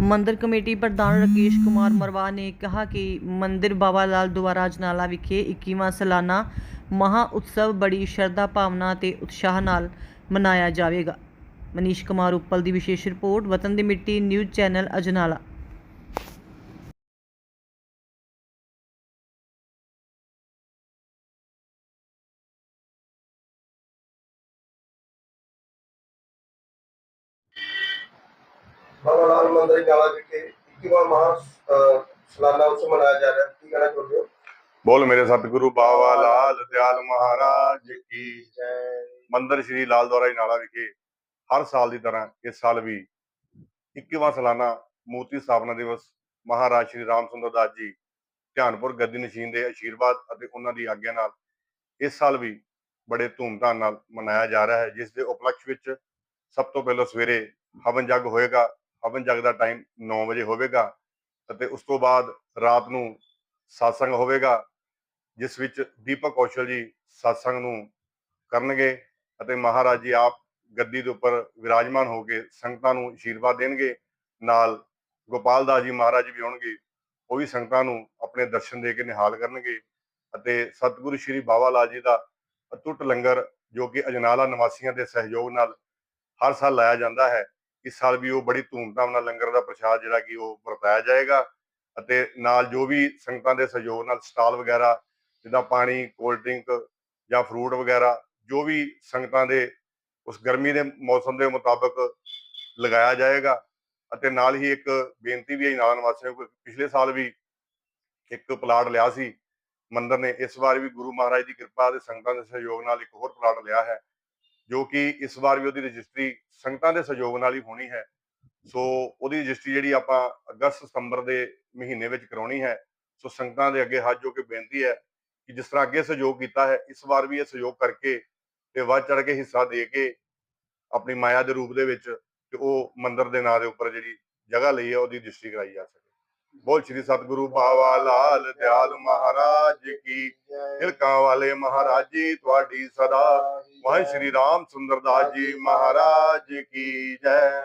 ਮੰਦਿਰ ਕਮੇਟੀ ਪ੍ਰਧਾਨ ਰਾਕੇਸ਼ ਕੁਮਾਰ ਮਰਵਾ ਨੇ ਕਿਹਾ ਕਿ ਮੰਦਿਰ ਬਾਬਾ ਲਾਲ ਦੁਆਰਾ ਅਜਨਾਲਾ ਵਿਖੇ 21ਵਾਂ ਸਾਲਾਨਾ ਮਹਾ ਉਤਸਵ ਬੜੀ ਸ਼ਰਧਾ, ਭਾਵਨਾ ਤੇ ਉਤਸ਼ਾਹ ਨਾਲ ਮਨਾਇਆ ਜਾਵੇਗਾ। ਮਨੀਸ਼ ਕੁਮਾਰ ਉੱਪਲ ਦੀ ਵਿਸ਼ੇਸ਼ ਰਿਪੋਰਟ, ਵਤਨ ਦੀ ਮਿੱਟੀ, ਨਿਊਜ਼ ਚੈਨਲ ਅਜਨਾਲਾ। ਬਾਬਾ ਲਾਲ ਮੰਦਿਰ ਗਾਲਾ ਵਿਖੇ 21ਵਾਂ ਮਹਾ ਅਹ, ਸਾਲਾਨਾ ਉਤਸਵ ਮਨਾਇਆ ਜਾ ਕੀ ਕਹਿਣਾ ਚਾਹੁੰਦੇ ਹੋ? ਬੋਲ ਮੇਰੇ ਸਤਿਗੁਰੂ ਬਾਬਾ ਲਾਲ ਦਿਆਲ ਮਹਾਰਾਜ ਕੀ ਜੈ। ਮੰਦਰ ਸ਼੍ਰੀ ਲਾਲ ਦੁਆਰਾ ਨਾਲਾ ਵਿਖੇ ਹਰ ਸਾਲ ਦੀ ਤਰ੍ਹਾਂ ਇਸ ਸਾਲ ਵੀ 21ਵਾਂ ਸਾਲਾਨਾ ਮੂਰਤੀ ਸਥਾਪਨਾ ਦਿਵਸ ਮਹਾਰਾਜ ਸ਼੍ਰੀ ਰਾਮ ਸੁੰਦਰ ਦਾਸ ਜੀ ਧਿਆਨਪੁਰ ਗੱਦੀ ਨਸ਼ੀਨ ਦੇ ਆਸ਼ੀਰਵਾਦ ਅਤੇ ਉਹਨਾਂ ਦੀ ਆਗਿਆ ਨਾਲ ਇਸ ਸਾਲ ਵੀ ਬੜੇ ਧੂਮਧਾਮ ਨਾਲ ਮਨਾਇਆ ਜਾ ਰਿਹਾ ਹੈ ਜਿਸ ਦੇ ਉਪਲਕਸ਼ ਵਿੱਚ ਸਭ ਤੋਂ ਪਹਿਲਾਂ ਸਵੇਰੇ ਹਵਨ ਜਗ ਹੋਏਗਾ ਹਵਨ ਜਗ ਦਾ ਟਾਈਮ 9 ਵਜੇ ਹੋਵੇਗਾ ਅਤੇ ਉਸ ਤੋਂ ਬਾਅਦ ਰਾਤ ਨੂੰ satsang ਹੋਵੇਗਾ, ਜਿਸ ਵਿੱਚ ਦੀਪਕ ਕੌਸ਼ਲ ਜੀ satsang ਨੂੰ ਕਰਨਗੇ ਅਤੇ ਮਹਾਰਾਜ ਜੀ ਆਪ ਗੱਦੀ ਦੇ ਉੱਪਰ ਵਿਰਾਜਮਾਨ ਹੋ ਕੇ ਸੰਗਤਾਂ ਨੂੰ ਆਸ਼ੀਰਵਾਦ ਦੇਣਗੇ, ਨਾਲ ਗੋਪਾਲ ਦਾਸ ਜੀ ਮਹਾਰਾਜ ਵੀ ਆਉਣਗੇ ਉਹ ਵੀ ਸੰਗਤਾਂ ਨੂੰ ਆਪਣੇ ਦਰਸ਼ਨ ਦੇ ਕੇ ਨਿਹਾਲ ਕਰਨਗੇ ਅਤੇ ਸਤਿਗੁਰੂ ਸ਼੍ਰੀ ਬਾਬਾ ਲਾਲ ਜੀ ਦਾ ਅਟੁੱਟ ਲੰਗਰ ਜੋ ਕਿ ਅਜਨਾਲਾ ਨਿਵਾਸੀਆਂ ਦੇ ਸਹਿਯੋਗ ਨਾਲ ਹਰ ਸਾਲ ਲਾਇਆ ਜਾਂਦਾ ਹੈ। ਇਸ ਸਾਲ ਵੀ ਉਹ ਬੜੀ ਧੂਮਧਾਮ ਨਾਲ ਲੰਗਰ ਦਾ ਪ੍ਰਸ਼ਾਦ ਜਿਹੜਾ ਕਿ ਉਹ ਵਰਤਾਇਆ ਜਾਏਗਾ ਅਤੇ ਨਾਲ ਜੋ ਵੀ ਸੰਗਤਾਂ ਦੇ ਸਹਿਯੋਗ ਨਾਲ ਸਟਾਲ ਵਗੈਰਾ, ਜਿੱਦਾਂ ਪਾਣੀ, ਕੋਲਡ ਡਰਿੰਕ ਜਾਂ ਫਰੂਟ ਵਗੈਰਾ, ਜੋ ਵੀ ਸੰਗਤਾਂ ਦੇ ਉਸ ਗਰਮੀ ਦੇ ਮੌਸਮ ਦੇ ਮੁਤਾਬਕ ਲਗਾਇਆ ਜਾਏਗਾ ਅਤੇ ਨਾਲ ਹੀ ਇੱਕ ਬੇਨਤੀ ਵੀ ਹੈ ਨਾਲ ਨਿਵਾਸੀਆਂ ਨੂੰ ਪਿਛਲੇ ਸਾਲ ਵੀ ਇੱਕ ਪਲਾਟ ਲਿਆ ਸੀ ਮੰਦਰ ਨੇ, ਇਸ ਵਾਰ ਵੀ ਗੁਰੂ ਮਹਾਰਾਜ ਦੀ ਕਿਰਪਾ ਤੇ ਸੰਗਤਾਂ ਦੇ ਸਹਿਯੋਗ ਨਾਲ ਇੱਕ ਹੋਰ ਪਲਾਟ ਲਿਆ ਹੈ। ਜੋ ਕਿ ਇਸ ਵਾਰ ਵੀ ਉਹਦੀ ਰਜਿਸਟਰੀ ਸੰਗਤਾਂ ਦੇ ਸਹਿਯੋਗ ਨਾਲ ਹੀ ਹੋਣੀ ਹੈ। ਸੋ ਉਹਦੀ ਰਜਿਸਟਰੀ ਜਿਹੜੀ ਆਪਾਂ ਅਗਸਤ ਸਤੰਬਰ ਦੇ ਮਹੀਨੇ ਵਿੱਚ ਕਰਾਉਣੀ ਹੈ, ਸੋ ਸੰਗਤਾਂ ਦੇ ਅੱਗੇ ਹੱਥ ਜੋ ਕੇ ਬੇਨਤੀ ਹੈ ਕਿ ਜਿਸ ਤਰ੍ਹਾਂ ਅੱਗੇ ਸਹਿਯੋਗ ਕੀਤਾ ਹੈ, ਇਸ ਵਾਰ ਵੀ ਇਹ ਸਹਿਯੋਗ ਕਰਕੇ ਤੇ ਵੱਧ ਚੜ ਕੇ ਹਿੱਸਾ ਦੇ ਕੇ ਆਪਣੀ ਮਾਇਆ ਦੇ ਰੂਪ ਦੇ ਵਿੱਚ ਤੇ ਉਹ ਮੰਦਿਰ ਦੇ ਨਾਂ ਦੇ ਉੱਪਰ ਜਿਹੜੀ ਜਗ੍ਹਾ ਲਈ ਹੈ, ਉਹਦੀ ਰਜਿਸਟਰੀ ਕਰਾਈ ਜਾ ਸਕੇ। ਬੋਲ ਸ਼੍ਰੀ ਸਤਿਗੁਰੂ ਬਾਵਾ ਲਾਲ ਦਿਆਲ ਮਹਾਰਾਜ ਕੀ। ਹਿਲਕਾਂ ਵਾਲੇ ਮਹਾਰਾਜ ਜੀ ਤੁਹਾਡੀ ਸਦਾ। ਵਾਹਿ ਸ਼੍ਰੀ ਰਾਮ ਸੁੰਦਰ ਦਾਸ ਜੀ ਮਹਾਰਾਜ ਕੀ ਜੈ।